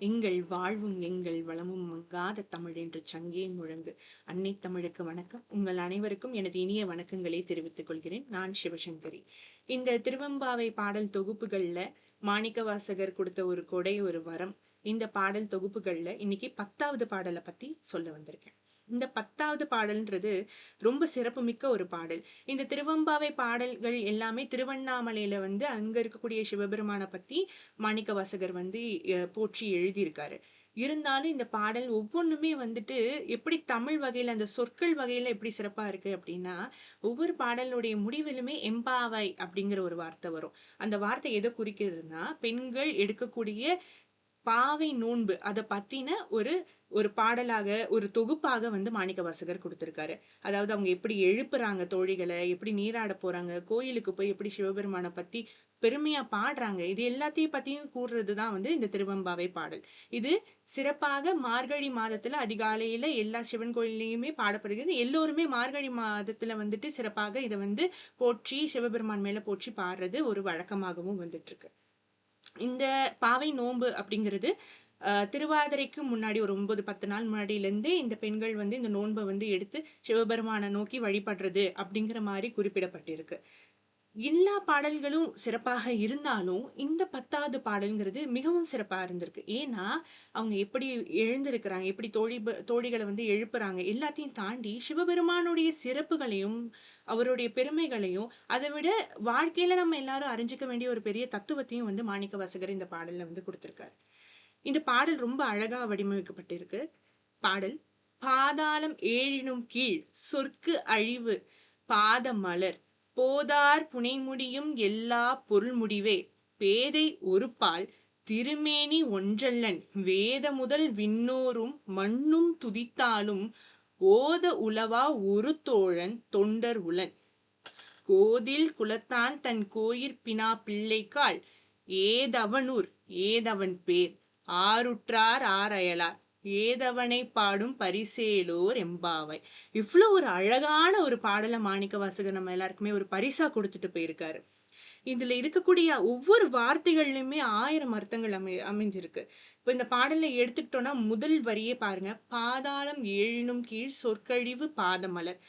எங்கள் வாழ்வும் எங்கள் வளமும் மங்காத தமிழ் என்று சங்கே முழங்கு. அன்னை தமிழுக்கு வணக்கம். உங்கள் அனைவருக்கும் எனது இனிய வணக்கங்களை தெரிவித்துக் கொள்கிறேன். நான் சிவசங்கரி. இந்த திருவம்பாவை பாடல் தொகுப்புகள்ல மாணிக்கவாசகர் கொடுத்த ஒரு கொடை ஒரு வரம் இந்த பாடல் தொகுப்புகள்ல இன்னைக்கு பத்தாவது பாடலை பத்தி சொல்ல வந்திருக்கேன். இந்த பத்தாவது பாடல்ன்றது ரொம்ப சிறப்புமிக்க ஒரு பாடல். இந்த திருவம்பாவை பாடல்கள் எல்லாமே திருவண்ணாமலையில வந்து அங்க இருக்கக்கூடிய சிவபெருமானை பத்தி மாணிக்க வாசகர் வந்து போற்றி எழுதியிருக்காரு. இருந்தாலும் இந்த பாடல் ஒவ்வொன்றுமே வந்துட்டு எப்படி தமிழ் வகையில் அந்த சொற்கள் வகையில எப்படி சிறப்பாக இருக்கு அப்படின்னா ஒவ்வொரு பாடலுடைய முடிவிலுமே எம்பாவை அப்படிங்கிற ஒரு வார்த்தை வரும். அந்த வார்த்தை எதை குறிக்கிறதுனா பெண்கள் எடுக்கக்கூடிய பாவை நோன்பு அதை பத்தின ஒரு ஒரு பாடலாக ஒரு தொகுப்பாக வந்து மாணிக்க வாசகர் கொடுத்துருக்காரு. அதாவது அவங்க எப்படி எழுப்புறாங்க தோழிகளை எப்படி நீராட போறாங்க கோயிலுக்கு போய் எப்படி சிவபெருமானை பத்தி பெருமையா பாடுறாங்க இது எல்லாத்தையும் பத்தியும் கூறுறதுதான் வந்து இந்த திருவம்பாவை பாடல். இது சிறப்பாக மார்கழி மாதத்துல அதிகாலையில எல்லா சிவன் கோயில்லையுமே பாடப்படுகிறது. எல்லோருமே மார்கழி மாதத்துல வந்துட்டு சிறப்பாக இதை வந்து போற்றி சிவபெருமான் மேல போற்றி பாடுறது ஒரு வழக்கமாகவும் வந்துட்டு இருக்கு. இந்த பாவை நோன்பு அப்படிங்கிறது திருவாதிரைக்கு முன்னாடி ஒரு ஒன்பது பத்து நாள் முன்னாடியிலேருந்தே இந்த பெண்கள் வந்து இந்த நோன்பை வந்து எடுத்து சிவபெருமானை நோக்கி வழிபடுறது அப்படிங்கிற மாதிரி குறிப்பிடப்பட்டிருக்கு. எல்லா பாடல்களும் சிறப்பாக இருந்தாலும் இந்த பத்தாவது பாடல்ங்கிறது மிகவும் சிறப்பாக இருந்திருக்கு. ஏன்னா அவங்க எப்படி எழுந்திருக்கிறாங்க எப்படி தோழி தோழிகளை வந்து எழுப்புறாங்க எல்லாத்தையும் தாண்டி சிவபெருமானுடைய சிறப்புகளையும் அவருடைய பெருமைகளையும் அதை விட வாழ்க்கையில நம்ம எல்லாரும் அறிஞ்சிக்க வேண்டிய ஒரு பெரிய தத்துவத்தையும் வந்து மாணிக்க வாசகர் இந்த பாடல்ல வந்து கொடுத்திருக்காரு. இந்த பாடல் ரொம்ப அழகா வடிவமைக்கப்பட்டிருக்கு. பாடல் பாதாளம் ஏழினும் கீழ் சொற்கு அழிவு பாத மலர் போதார் புனைமுடியும் எல்லா பொருள் முடிவே பேதை ஒருபால் திருமேனி ஒன்றல்லன். வேத முதல் விண்ணோரும் மண்ணும் துதித்தாலும் ஓத உலவா ஒரு தோழன் தொண்டர் உளன். கோதில் குலத்தான் தன் கோயிற் பினா பிள்ளைக்கால் ஏதவனூர் ஏதவன் பேர். ஆருற்றார் ஆரயலார் ஏதவனை பாடும் பரிசேலோர் எம்பாவை இவ்வளோ ஒரு அழகான ஒரு பாடலை மாணிக்க வாசகர் நம்ம எல்லாருக்குமே ஒரு பரிசா கொடுத்துட்டு போயிருக்காரு. இதுல இருக்கக்கூடிய ஒவ்வொரு வார்த்தைகள்லையுமே ஆயிரம் அர்த்தங்கள் அமை அமைஞ்சிருக்கு. இப்போ இந்த பாடலை எடுத்துக்கிட்டோம்னா முதல் வரியே பாருங்க. பாதாளம் ஏழினும் கீழ் சொற்கழிவு பாதமலர்.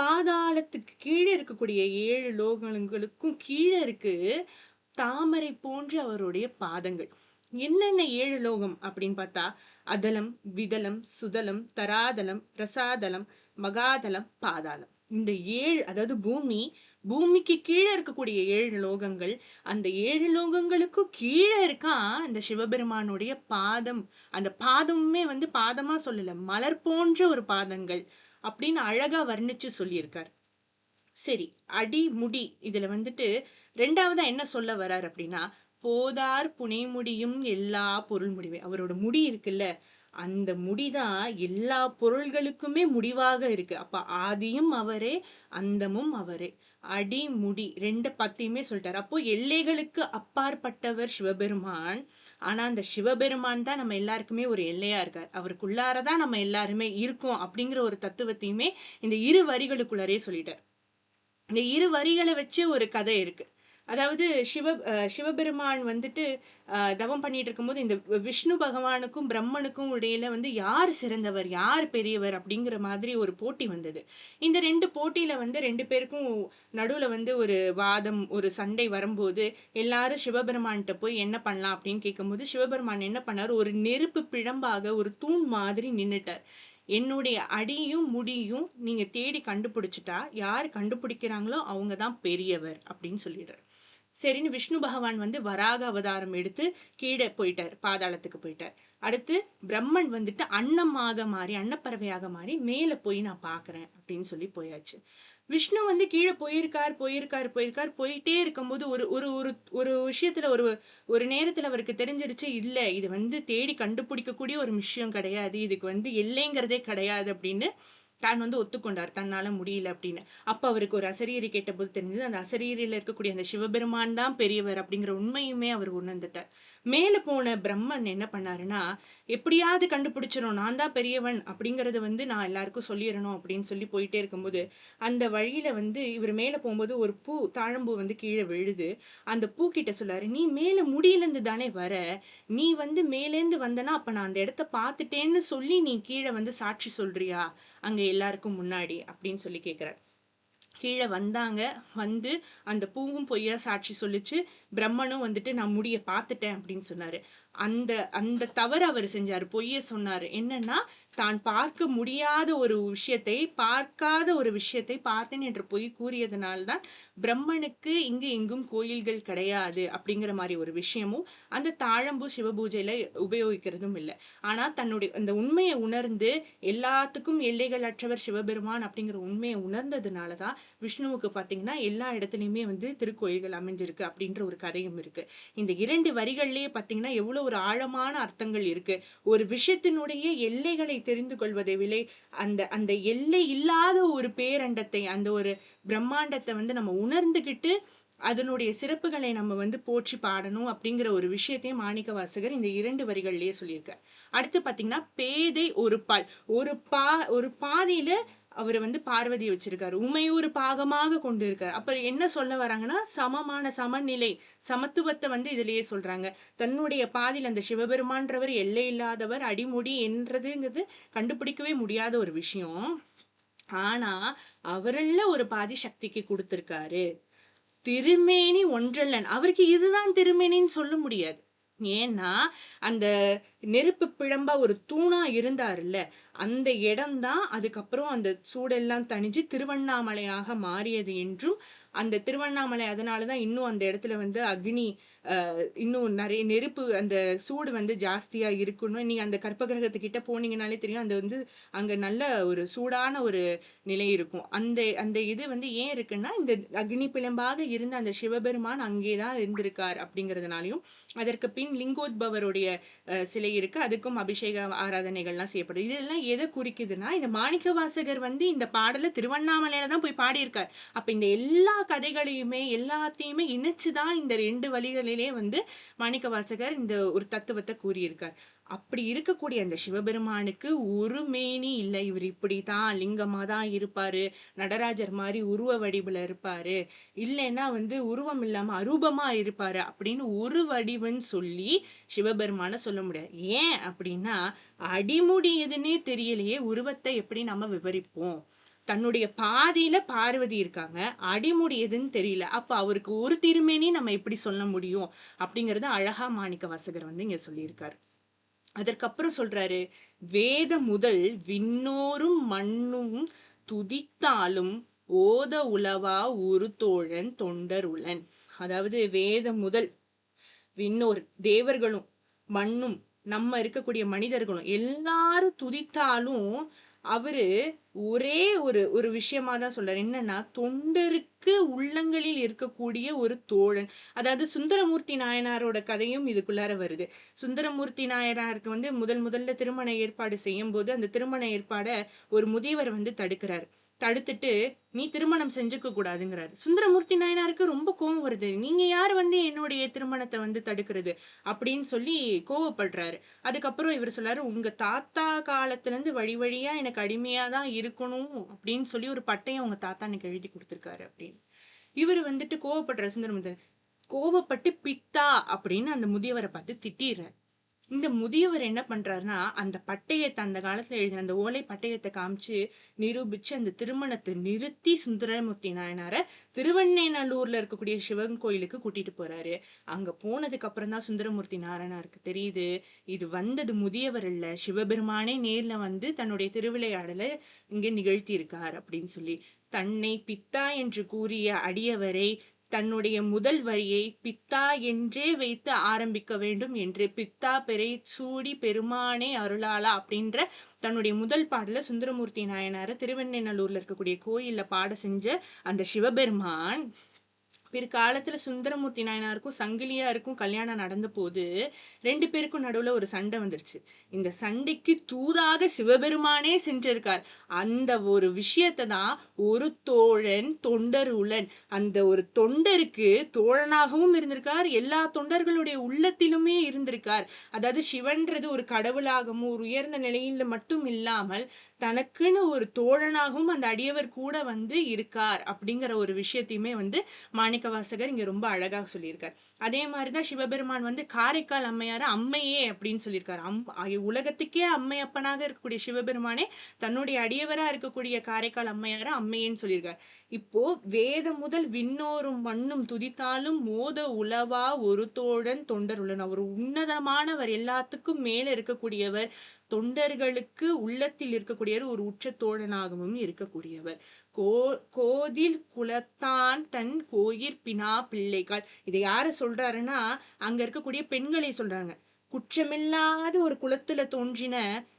பாதாளத்துக்கு கீழே இருக்கக்கூடிய ஏழு லோகங்களுக்கும் கீழே இருக்கு தாமரை போன்ற அவருடைய பாதங்கள். என்னென்ன ஏழு லோகம் அப்படின்னு பார்த்தா அதலம் விதலம் சுதலம் தராதலம் ரசாதலம் மகாதலம் பாதாளம். இந்த ஏழு அதாவது பூமி பூமிக்கு கீழே இருக்கக்கூடிய ஏழு லோகங்கள் அந்த ஏழு லோகங்களுக்கும் கீழே இருக்கான் இந்த சிவபெருமானுடைய பாதம். அந்த பாதமுமே வந்து பாதமா சொல்லல மலர் போன்ற ஒரு பாதங்கள் அப்படின்னு அழகா வர்ணிச்சு சொல்லியிருக்கார். சரி அடி முடி இதுல வந்துட்டு ரெண்டாவதா என்ன சொல்ல வர்றார் அப்படின்னா போதார் புனைமுடியும் எல்லா பொருள் முடிவே. அவரோட முடி இருக்குல்ல அந்த முடிதான் எல்லா பொருள்களுக்குமே முடிவாக இருக்கு. அப்ப ஆதியும் அவரே அந்தமும் அவரே. அடி முடி ரெண்டு பத்தையுமே சொல்லிட்டார். அப்போ எல்லைகளுக்கு அப்பாற்பட்டவர் சிவபெருமான். ஆனா அந்த சிவபெருமான் தான் நம்ம எல்லாருக்குமே ஒரு எல்லையா இருக்கார். அவருக்குள்ளாரதான் நம்ம எல்லாருமே இருக்கோம் அப்படிங்கிற ஒரு தத்துவத்தையுமே இந்த இரு வரிகளுக்குள்ளாரே சொல்லிட்டார். இந்த இரு வரிகளை வச்சு ஒரு கதை இருக்கு. அதாவது சிவ சிவபெருமான் வந்துட்டு தவம் பண்ணிட்டு இருக்கும்போது இந்த விஷ்ணு பகவானுக்கும் பிரம்மனுக்கும் இடையில வந்து யார் சிறந்தவர் யார் பெரியவர் அப்படிங்கிற மாதிரி ஒரு போட்டி வந்தது. இந்த ரெண்டு போட்டியில வந்து ரெண்டு பேருக்கும் நடுவுல வந்து ஒரு வாதம் ஒரு சண்டை வரும்போது எல்லாரும் சிவபெருமான்கிட்ட போய் என்ன பண்ணலாம் அப்படின்னு கேட்கும்போது சிவபெருமான் என்ன பண்ணார்? ஒரு நெருப்பு பிழம்பாக ஒரு தூண் மாதிரி நின்றுட்டார் என்னுடைய அடியும் முடியும் நீங்க தேடி கண்டுபிடிச்சிட்டா யார் கண்டுபிடிக்கிறாங்களோ அவங்க தான் பெரியவர் அப்படின்னு சொல்லிடுறார் சரின்னு விஷ்ணு பகவான் வந்து வராக அவதாரம் எடுத்து கீழே போயிட்டார் பாதாளத்துக்கு போயிட்டார். அடுத்து பிரம்மன் வந்துட்டு அன்னமாக மாறி அன்னப்பறவையாக மாறி மேலே போய் நான் பார்க்குறேன் அப்படின்னு சொல்லி போயாச்சு. விஷ்ணு வந்து கீழே போயிருக்கார் போயிருக்கார் போயிருக்கார். போயிட்டே இருக்கும்போது ஒரு ஒரு ஒரு ஒரு விஷயத்துல ஒரு ஒரு நேரத்துல அவருக்கு தெரிஞ்சிருச்சு இல்ல இது வந்து தேடி கண்டுபிடிக்கக்கூடிய ஒரு விஷயம் கிடையாது இதுக்கு வந்து எல்லைங்கிறதே கிடையாது அப்படின்னு தான் வந்து ஒத்துக்கொண்டார். தன்னால முடியல அப்படின்னு. அப்ப அவருக்கு ஒரு அசரீரி கேட்டபோது தெரிஞ்சது அந்த அசரீரியில இருக்கக்கூடிய அந்த சிவபெருமான் தான் பெரியவர் அப்படிங்கிற உண்மையுமே அவர் உணர்ந்துட்டார். மேலே போன பிரம்மன் என்ன பண்ணாருன்னா எப்படியாவது கண்டுபிடிச்சிடும் நான் தான் பெரியவன் அப்படிங்கறத வந்து நான் எல்லாருக்கும் சொல்லிடணும் அப்படின்னு சொல்லி போயிட்டே இருக்கும்போது அந்த வழியில வந்து இவர் மேலே போகும்போது ஒரு பூ தாழம்பூ வந்து கீழே விழுது. அந்த பூ கிட்ட சொல்லாரு நீ மேலே முடியிலேருந்து தானே வர? நீ வந்து மேலேந்து வந்தனா அப்போ நான் அந்த இடத்த பார்த்துட்டேன்னு சொல்லி நீ கீழே வந்து சாட்சி சொல்றியா? அங்கே எல்லாருக்கும் முன்னாடி அப்படின்னு சொல்லி கேட்குறாரு கீழே வந்தாங்க. வந்து அந்த பூவும் பொய்யா சாட்சி சொல்லிச்சு. பிரம்மனும் வந்துட்டு நான் முடிய பார்த்துட்டேன் அப்படின்னு சொன்னாரு. அந்த அந்த தவறு அவர் செஞ்சாரு. பொய்ய சொன்னாரு. என்னன்னா தான் பார்க்க முடியாத ஒரு விஷயத்தை பார்க்காத ஒரு விஷயத்தை பார்த்தேன் என்று பொய் கூறியதனால்தான் பிரம்மனுக்கு இங்கு எங்கும் கோயில்கள் கிடையாது அப்படிங்கிற மாதிரி ஒரு விஷயமும் அந்த தாழம்பூ சிவபூஜையில உபயோகிக்கிறதும் இல்லை. ஆனா தன்னுடைய அந்த உண்மையை உணர்ந்து எல்லாத்துக்கும் எல்லைகள் அற்றவர் சிவபெருமான் அப்படிங்கிற உண்மையை உணர்ந்ததுனாலதான் விஷ்ணுவுக்கு பாத்தீங்கன்னா எல்லா இடத்துலயுமே வந்து திருக்கோயில்கள் அமைஞ்சிருக்கு அப்படின்ற ஒரு கதையும் இருக்கு. இந்த இரண்டு வரிகள்லயே பாத்தீங்கன்னா எவ்வளவு ஒரு ஆழமான அர்த்தங்கள் இருக்கு. ஒரு விஷயத்தினுடைய எல்லைகளை தெரிந்து கொள்வதை விலை அந்த அந்த எல்லை இல்லாத ஒரு பேரண்டத்தை அந்த ஒரு பிரம்மாண்டத்தை வந்து நம்ம உணர்ந்துகிட்டு அதனுடைய சிறப்புகளை நம்ம வந்து போற்றி பாடணும் அப்படிங்கிற ஒரு விஷயத்தையும் மாணிக்க வாசகர் இந்த இரண்டு வரிகள்லயே சொல்லியிருக்கார். அடுத்து பாத்தீங்கன்னா பேதை ஒரு பால் ஒரு பா ஒரு பாதியில அவர் வந்து பார்வதி வச்சிருக்காரு. உமையூர் பாகமாக கொண்டு இருக்காரு அப்ப என்ன சொல்ல வராங்கன்னா சமமான சமநிலை சமத்துவத்தை வந்து இதுலயே சொல்றாங்க. தன்னுடைய பாதியில் அந்த சிவபெருமான்றவர் எல்லை இல்லாதவர் அடிமுடி என்றதுங்கிறது கண்டுபிடிக்கவே முடியாத ஒரு விஷயம். ஆனா அவரல்ல ஒரு பாதி சக்திக்கு கொடுத்திருக்காரு. திருமேனி ஒன்றல்லன். அவருக்கு இதுதான் திருமேனின்னு சொல்ல முடியாது. ஏன்னா அந்த நெருப்பு பிழம்பா ஒரு தூணா இருந்தாருல்ல அந்த இடம்தான் அதுக்கப்புறம் அந்த சூடெல்லாம் தணிஞ்சு திருவண்ணாமலையாக மாறியது என்றும் அந்த திருவண்ணாமலை அதனாலதான் இன்னும் அந்த இடத்துல வந்து அக்னி இன்னும் நிறைய நெருப்பு அந்த சூடு வந்து ஜாஸ்தியாக இருக்கணும். நீங்கள் அந்த கற்பகிரகத்துக்கிட்ட போனீங்கனாலே தெரியும். அந்த வந்து அங்கே நல்ல ஒரு சூடான ஒரு நிலை இருக்கும். அந்த அந்த இது வந்து ஏன் இருக்குன்னா இந்த அக்னி பிளம்பாக இருந்த அந்த சிவபெருமான் அங்கே தான் இருந்திருக்கார் அப்படிங்கிறதுனாலையும் அதற்கு பின் லிங்கோத்பவருடைய சிலை இருக்கு. அதுக்கும் அபிஷேக ஆராதனைகள்லாம் செய்யப்படுது. இதெல்லாம் எதை குறிக்குதுன்னா இந்த மாணிக்க வாசகர் வந்து இந்த பாடலை திருவண்ணாமலையில தான் போய் பாடியிருக்கார். அப்ப இந்த எல்லா கதைகளையுமே எல்லாத்தையுமே இணைச்சுதான் இந்த ரெண்டு வழிகளிலே வந்து மாணிக்க வாசகர் இந்த ஒரு தத்துவத்தை கூறியிருக்கார். அப்படி இருக்கக்கூடிய அந்த சிவபெருமானுக்கு ஒரு மேனி இல்லை. இவர் இப்படித்தான் லிங்கமா தான் இருப்பாரு. நடராஜர் மாதிரி உருவ வடிவுல இருப்பாரு. இல்லைன்னா வந்து உருவம் இல்லாம அரூபமா இருப்பாரு அப்படின்னு ஒரு வடிவுன்னு சொல்லி சிவபெருமான சொல்ல முடியாது. ஏன் அப்படின்னா அடிமுடி எதுன்னே தெரியலையே. உருவத்தை எப்படி நம்ம விவரிப்போம்? தன்னுடைய பாதியில பார்வதி இருக்காங்க. அடிமுடி எதுன்னு தெரியல. அப்ப அவருக்கு ஒரு திருமேனி நம்ம எப்படி சொல்ல முடியும்? அப்படிங்கறது அழகா மாணிக்க வாசகர் வந்து இங்க சொல்லியிருக்காரு. அதற்கப்புறம் சொல்றாரு வேத முதல் விண்ணோரும் மண்ணும் துதித்தாலும் ஓத உலவா ஒரு தோழன் தொண்டர் உளன். அதாவது வேத முதல் விண்ணோர் தேவர்களும் மண்ணும் நம்ம இருக்கக்கூடிய மனிதர்களும் எல்லாரும் துதித்தாலும் அவரு ஒரே ஒரு ஒரு விஷயமா தான் சொல்றாரு. என்னன்னா தொண்டருக்கு உள்ளங்களில் இருக்கக்கூடிய ஒரு தோழன். அதாவது சுந்தரமூர்த்தி நாயனாரோட கதையும் இதுக்குள்ளார வருது. சுந்தரமூர்த்தி நாயனாருக்கு வந்து முதல் முதல்ல திருமண ஏற்பாடு செய்யும் போது அந்த திருமண ஏற்பாடை ஒரு முதியவர் வந்து தடுக்கிறார். தடுத்துட்டு நீ திருமணம் செஞ்சுக்க கூடாதுங்கிறாரு. சுந்தரமூர்த்தி நாயனாருக்கு ரொம்ப கோவம் வருது. நீங்க யார் வந்து என்னுடைய திருமணத்தை வந்து தடுக்கிறது? அப்படின்னு சொல்லி கோவப்படுறாரு. அதுக்கப்புறம் இவர் சொல்லாரு உங்க தாத்தா காலத்துல இருந்து வழி வழியா எனக்கு அடிமையா தான் இருக்கணும் அப்படின்னு சொல்லி ஒரு பட்டையும் உங்க தாத்தா எனக்கு எழுதி கொடுத்துருக்காரு அப்படின்னு. இவர் வந்துட்டு கோவப்படுற சுந்தரமூர்த்தி கோவப்பட்டு பித்தா அப்படின்னு அந்த முதியவரை பார்த்து திட்டிடுறாரு இந்த முதியவர் என்ன பண்றாருன்னா அந்த பட்டயத்தை அந்த காலத்துல எழுதின அந்த ஓலை பட்டயத்தை காமிச்சு நிரூபிச்சு அந்த திருமணத்தை நிறுத்தி சுந்தரமூர்த்தி நாயனார திருவண்ணைநல்லூர்ல இருக்கக்கூடிய சிவன் கோயிலுக்கு கூட்டிட்டு போறாரு. அங்க போனதுக்கு அப்புறம் தான் சுந்தரமூர்த்தி நாராயணாருக்கு தெரியுது இது வந்தது முதியவர் இல்ல சிவபெருமானே நேர்ல வந்து தன்னுடைய திருவிளையாடலை இங்க நிகழ்த்தி இருக்கார் அப்படின்னு சொல்லி. தன்னை பித்தா என்று கூறிய அடியவரை தன்னுடைய முதல் வரியை பித்தா என்றே வைத்து ஆரம்பிக்க வேண்டும் என்று பித்தா பெரை சூடி பெருமானே அருளாளா அப்படின்ற தன்னுடைய முதல் பாடல சுந்தரமூர்த்தி நாயனார் திருவெண்ணநல்லூர்ல இருக்கக்கூடிய கோயில்ல பாட செஞ்ச அந்த சிவபெருமான். பிற்காலத்துல சுந்தரமூர்த்தி நாயனாருக்கும் சங்கிலியாருக்கும் கல்யாணம் நடந்த போது ரெண்டு பேருக்கும் நடுவுல ஒரு சண்டை வந்துருச்சு. இந்த சண்டைக்கு தூதாக சிவபெருமானே சென்றிருக்கார். அந்த ஒரு விஷயத்தை தான் ஒரு தோழன் தொண்டருளன் அந்த ஒரு தொண்டருக்கு தோழனாகவும் இருந்திருக்கார். எல்லா தொண்டர்களுடைய உள்ளத்திலுமே இருந்திருக்கார். அதாவது சிவன்றது ஒரு கடவுளாகவும் ஒரு உயர்ந்த நிலையில மட்டும் இல்லாமல் தனக்குன்னு ஒரு தோழனாகவும் அந்த அடியவர் கூட வந்து இருக்கார் அப்படிங்கிற ஒரு விஷயத்தையுமே வந்து மாணிக்க வாசகர் இங்க ரொம்ப அழகாக சொல்லியிருக்கார். அதே மாதிரிதான் சிவபெருமான் வந்து காரைக்கால் அம்மையார அம்மையே அப்படின்னு சொல்லியிருக்காரு. அம் உலகத்துக்கே அம்மை அப்பனாக இருக்கக்கூடிய சிவபெருமானே தன்னுடைய அடியவராக இருக்கக்கூடிய காரைக்கால் அம்மையார அம்மையேன்னு சொல்லியிருக்காரு. இப்போ வேத முதல் விண்ணோரும் மண்ணும் துதித்தாலும் மோத உளவா ஒரு தோழன் தொண்டர் அவர் உன்னதமானவர் எல்லாத்துக்கும் மேல இருக்கக்கூடியவர் தொண்டர்களுக்கு உள்ளத்தில் இருக்கக்கூடிய ஒரு உச்சத்தோழனாகவும் இருக்கக்கூடியவர். கோ கோதில் குலத்தான் தன் கோயிற் பினா பிள்ளைகள். இதை யார சொல்றாருன்னா அங்க இருக்கக்கூடிய பெண்களை சொல்றாங்க. குற்றமில்லாத ஒரு குலத்துல தோன்றின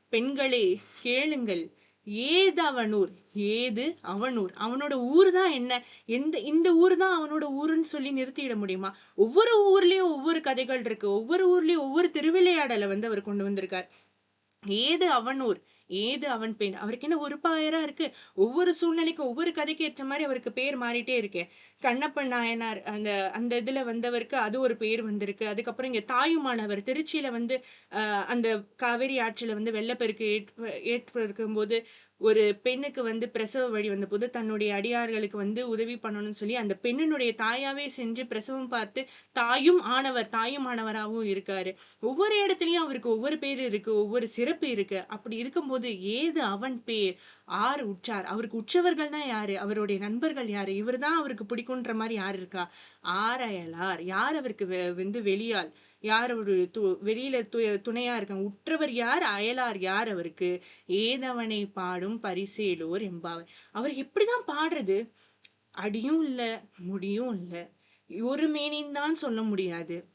பெண்களே கேளுங்கள். ஏது அவனூர் ஏது அவனூர்? அவனோட ஊர் தான் என்ன? எந்த இந்த ஊர் தான் அவனோட ஊருன்னு சொல்லி நிறுத்திட முடியுமா? ஒவ்வொரு ஊர்லயும் ஒவ்வொரு கதைகள் இருக்கு. ஒவ்வொரு ஊர்லயும் ஒவ்வொரு திருவிளையாடலை வந்து அவர் கொண்டு வந்திருக்கார். ஏது அவனூர்? ஏது அவன் பெண்? அவருக்கு என்ன ஒரு பாயரா இருக்கு? ஒவ்வொரு சூழ்நிலைக்கும் ஒவ்வொரு கதைக்கு ஏற்ற மாதிரி அவருக்கு பேர் மாறிட்டே இருக்கு. கண்ணப்பன் நாயனார் அந்த அந்த இதுல வந்தவருக்கு அது ஒரு பேர் வந்திருக்கு. அதுக்கப்புறம் இங்க தாயுமானவர் திருச்சியில வந்து அந்த காவேரி ஆற்றில வந்து வெள்ளப்பெருக்கு ஏற்ப ஏற்படுத்தும் போது ஒரு பெண்ணுக்கு வந்து பிரசவ வழி வந்த போது தன்னுடைய அடியார்களுக்கு வந்து உதவி பண்ணணும்னு சொல்லி அந்த பெண்ணினுடைய தாயாவே சென்று பிரசவம் பார்த்து தாயும் ஆனவர் தாயும் ஆனவராகவும் இருக்காரு. ஒவ்வொரு இடத்துலயும் அவருக்கு ஒவ்வொரு பேர் இருக்கு ஒவ்வொரு சிறப்பு இருக்கு. அப்படி இருக்கும்போது ஏது அவன் பேர் ஆறு உற்றார்? அவருக்கு உற்றவர்கள் தான் யாரு? அவருடைய நண்பர்கள் யாரு? இவர் தான் அவருக்கு பிடிக்குன்ற மாதிரி யார் இருக்கா? ஆரையலார். யார் அவருக்கு வந்து வெளியால் யார் ஒரு து வெளியில து துணையா இருக்காங்க? உற்றவர் யார்? அயலார் யார் அவருக்கு? ஏதவனை பாடும் பரிசேலோர் என்பாவர் அவர் எப்படிதான் பாடுறது? அடியும் இல்லை முடியும் இல்லை. ஒரு மேனின்னு தான் சொல்ல முடியாது.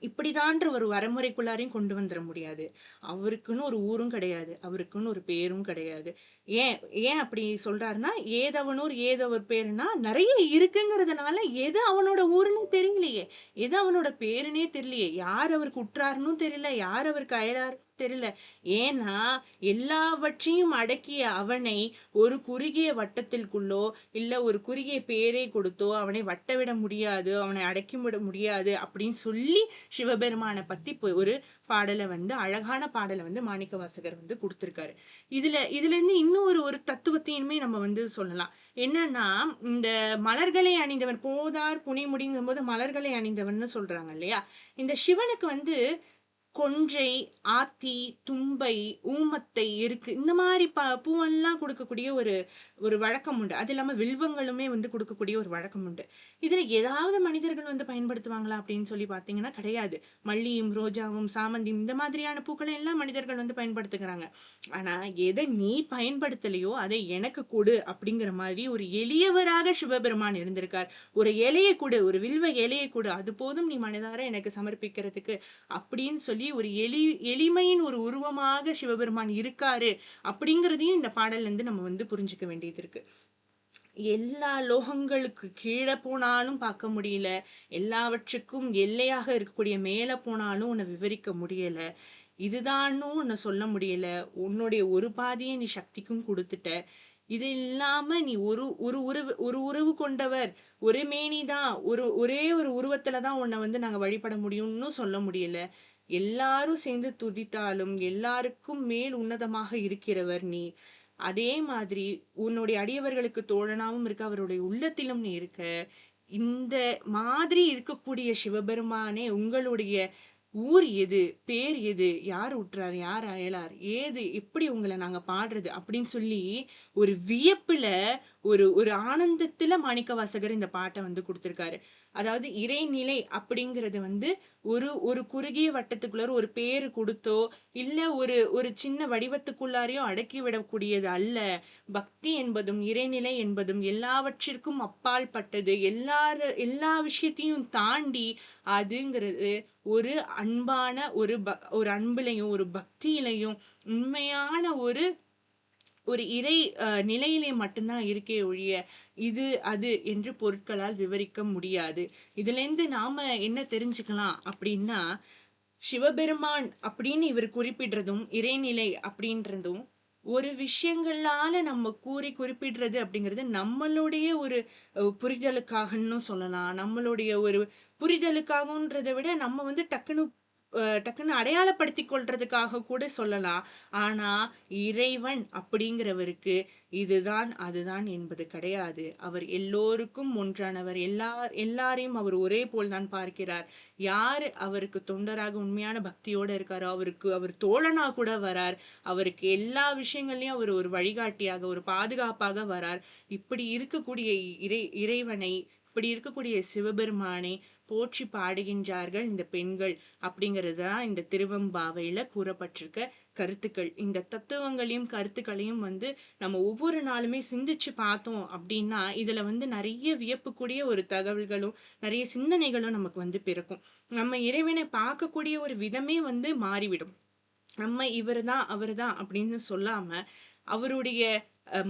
இப்படிதான்ற ஒரு வரமுறைக்குள்ளாரையும் கொண்டு வந்துட முடியாது. அவருக்குன்னு ஒரு ஊரும் கிடையாது. அவருக்குன்னு ஒரு பேரும் கிடையாது. ஏன் ஏன் அப்படி சொல்றாருன்னா ஏதவனூர் ஏதவர் பேருனா நிறைய இருக்குங்கிறதுனால எது அவனோட ஊருன்னு தெரியலையே. எது அவனோட பேருனே தெரியலையே. யார் அவருக்கு உற்றாருன்னு தெரியல. யார் அவருக்கு அயலாரு? தெரியல. ஏன்னா எல்லாவற்றையும் அடக்கிய அவனை ஒரு குறுகிய வட்டத்திற்குள்ளோ இல்ல ஒரு குறுகிய பேரை கொடுத்தோ அவனை வட்டவிட முடியாது அவனை அடக்கி விட முடியாது அப்படின்னு சொல்லி சிவபெருமானை பத்தி ஒரு பாடலை வந்து அழகான பாடலை வந்து மாணிக்க வாசகர் வந்து கொடுத்திருக்காரு. இதுல இதுல இருந்து இன்னும் ஒரு ஒரு தத்துவத்தையுமே நம்ம வந்து சொல்லலாம். என்னன்னா இந்த மலர்களை அணிந்தவன் போதார் புனை முடிங்கும் போது மலர்களை அணிந்தவன் சொல்றாங்க இல்லையா? இந்த சிவனுக்கு வந்து கொன்றை ஆத்தி தும்பை ஊமத்தை இருக்கு இந்த மாதிரி ப பூவெல்லாம் கொடுக்கக்கூடிய ஒரு ஒரு வழக்கம் உண்டு. அது இல்லாமல் வில்வங்களுமே வந்து கொடுக்கக்கூடிய ஒரு வழக்கம் உண்டு. இதில் ஏதாவது மனிதர்கள் வந்து பயன்படுத்துவாங்களா அப்படின்னு சொல்லி பார்த்தீங்கன்னா கிடையாது. மல்லியும் ரோஜாவும் சாமந்தியும் இந்த மாதிரியான பூக்களை எல்லாம் மனிதர்கள் வந்து பயன்படுத்துகிறாங்க. ஆனால் எதை நீ பயன்படுத்தலையோ அதை எனக்கு கொடு அப்படிங்கிற மாதிரி ஒரு எளியவராக சிவபெருமான் இருந்திருக்கார். ஒரு இலையை கொடு ஒரு வில்வ இலையை கொடு அது போதும் நீ மனதார எனக்கு சமர்ப்பிக்கிறதுக்கு அப்படின்னு சொல்லி ஒரு எளி எளிமையின் ஒரு உருவமாக சிவபெருமான் இருக்காரு அப்படிங்கிறதையும் இந்த பாடல்ல இருந்து நம்ம வந்து புரிஞ்சுக்க வேண்டியது இருக்கு. எல்லா லோகங்களுக்கு கீழே போனாலும் பார்க்க முடியல. எல்லாவற்றுக்கும் எல்லையாக இருக்கக்கூடிய மேல போனாலும் உன்னை விவரிக்க முடியல. இதுதானும் உன்னை சொல்ல முடியல. உன்னுடைய ஒரு பாதியை நீ சக்திக்கும் கொடுத்துட்ட. இது இல்லாம நீ ஒரு ஒரு உருவு ஒரு உறவு கொண்டவர். ஒரு மேனிதான். ஒரு ஒரே ஒரு உருவத்துலதான் உன்னை வந்து நாங்க வழிபட முடியும்னு சொல்ல முடியல. எல்லாரும் சேர்ந்து துதித்தாலும் எல்லாருக்கும் மேல் உன்னதமாக இருக்கிறவர் நீ. அதே மாதிரி உன்னுடைய அடியவர்களுக்கு தோழனாவும் இருக்க அவருடைய உள்ளத்திலும் நீ இருக்க. இந்த மாதிரி இருக்கக்கூடிய சிவபெருமானே உங்களுடைய ஊர் எது பேர் எது யார் ஊற்றார் யார் அயலார் ஏது எப்படி உங்களை நாங்க பாடுறது அப்படின்னு சொல்லி ஒரு வியப்புல ஒரு ஒரு ஆனந்தத்துல மாணிக்க வாசகர் இந்த பாட்டை வந்து கொடுத்திருக்காரு. அதாவது இறைநிலை அப்படிங்கிறது வந்து ஒரு ஒரு குறுகிய வட்டத்துக்குள்ளார ஒரு பேர் கொடுத்தோ இல்ல ஒரு ஒரு சின்ன வடிவத்துக்குள்ளாரையோ அடக்கி விடக்கூடியது அல்ல. பக்தி என்பதும் இறைநிலை என்பதும் எல்லாவற்றிற்கும் அப்பால் பட்டது. எல்லார எல்லா விஷயத்தையும் தாண்டி அதுங்கிறது ஒரு அன்பான ஒரு ப ஒரு அன்புலையும் ஒரு பக்தியிலையும் உண்மையான ஒரு ஒரு இறை நிலையிலே மட்டும்தான் இருக்கே ஒழிய இது அது என்று பொருட்களால் விவரிக்க முடியாது. இதுல இருந்து நாம என்ன தெரிஞ்சுக்கலாம் அப்படின்னா சிவபெருமான் அப்படின்னு இவர் குறிப்பிடுறதும் இறைநிலை அப்படின்றதும் ஒரு விஷயங்களால நம்ம கூறி குறிப்பிடுறது அப்படிங்கிறது நம்மளுடைய ஒரு புரிதலுக்காகன்னு சொல்லலாம். நம்மளுடைய ஒரு புரிதலுக்காகன்றதை விட நம்ம வந்து டக்குனு டக்குன்னு அடையாளப்படுத்தி கொள்றதுக்காக கூட சொல்லலாம். ஆனா இறைவன் அப்படிங்கிறவருக்கு இதுதான் அதுதான் என்பது கிடையாது. அவர் எல்லோருக்கும் ஒன்றானவர். எல்லா எல்லாரையும் அவர் ஒரே போல் தான் பார்க்கிறார். யார் அவருக்கு தொண்டராக உண்மையான பக்தியோடு இருக்காரோ அவருக்கு அவர் தோழனா கூட வரார். அவருக்கு எல்லா விஷயங்கள்லையும் அவர் ஒரு வழிகாட்டியாக ஒரு பாதுகாப்பாக வரார். இப்படி இருக்கக்கூடிய இறை இறைவனை இப்படி இருக்கக்கூடிய சிவபெருமானை போற்றி பாடுகின்றார்கள் இந்த பெண்கள் அப்படிங்கிறது தான் இந்த திருவம்பாவையில கூறப்பட்டிருக்க கருத்துக்கள். இந்த தத்துவங்களையும் கருத்துக்களையும் வந்து நம்ம ஒவ்வொரு நாளுமே சிந்திச்சு பார்த்தோம் அப்படின்னா இதுல வந்து நிறைய வியப்புக்கூடிய ஒரு தகவல்களும் நிறைய சிந்தனைகளும் நமக்கு வந்து பிறக்கும். நம்ம இறைவனை பார்க்கக்கூடிய ஒரு விதமே வந்து மாறிவிடும். நம்ம இவர் தான் அவர் தான் அப்படின்னு சொல்லாம அவருடைய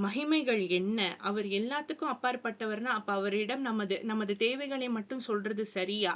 மகிமைகள் என்ன? அவர் எல்லாத்துக்கும் அப்பாற்பட்டவர்னா அப்ப அவரிடம் நமது நமது தேவைகளை மட்டும் சொல்றது சரியா?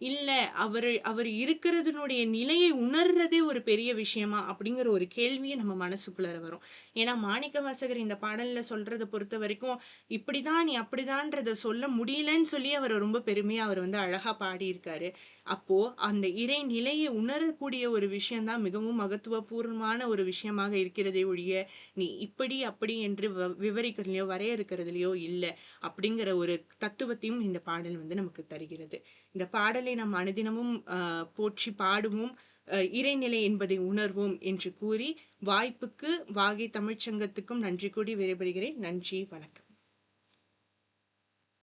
இல்ல அவர் அவர் இருக்கிறதுனுடைய நிலையை உணர்றதே ஒரு பெரிய விஷயமா? அப்படிங்கிற ஒரு கேள்வியை நம்ம மனசுக்குள்ளார வரும். ஏன்னா மாணிக்க வாசகர் இந்த பாடல்ல சொல்றதை பொறுத்த வரைக்கும் இப்படிதான் நீ அப்படிதான்றத சொல்ல முடியலன்னு சொல்லி அவர் ரொம்ப பெருமையா அவர் வந்து அழகா பாடியிருக்காரு. அப்போ அந்த இறை நிலையை உணரக்கூடிய ஒரு விஷயம்தான் மிகவும் மகத்துவபூர்வமான ஒரு விஷயமாக இருக்கிறதே ஒழிய நீ இப்படி அப்படி என்று விவரிக்கிறதுலையோ வரையறுக்கிறதுலையோ இல்லை. அப்படிங்கிற ஒரு தத்துவத்தையும் இந்த பாடல் வந்து நமக்கு தருகிறது. இந்த பாடல் நாம் அனுதினமும் போற்றி பாடுவோம். இறைநிலை என்பதை உணர்வோம் என்று கூறி வாய்ப்புக்கு வாகை தமிழ்ச்சங்கத்துக்கும் நன்றி கூடி விடைபெறுகிறேன். நன்றி வணக்கம்.